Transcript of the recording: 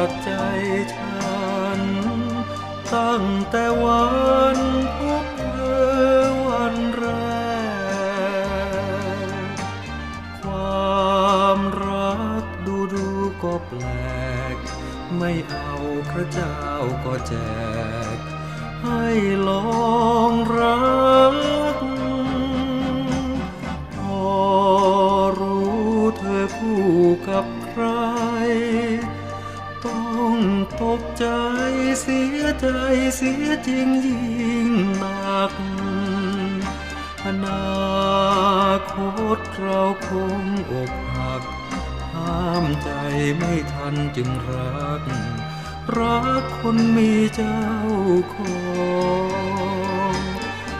ากใจฉัน ตั้งแต่วันพบเธอวันแรก ความรักดูดูก็แปลก ไม่เอาพระเจ้าก็แจก ให้ลองรักพอรู้เธอคู่กับใคร ตกใจเสียใจเสียจริงยิ่งหนัก อนาคตเราคงอกหัก ห้ามใจไม่ทันจึงรัก รักคนมีเจ้าของ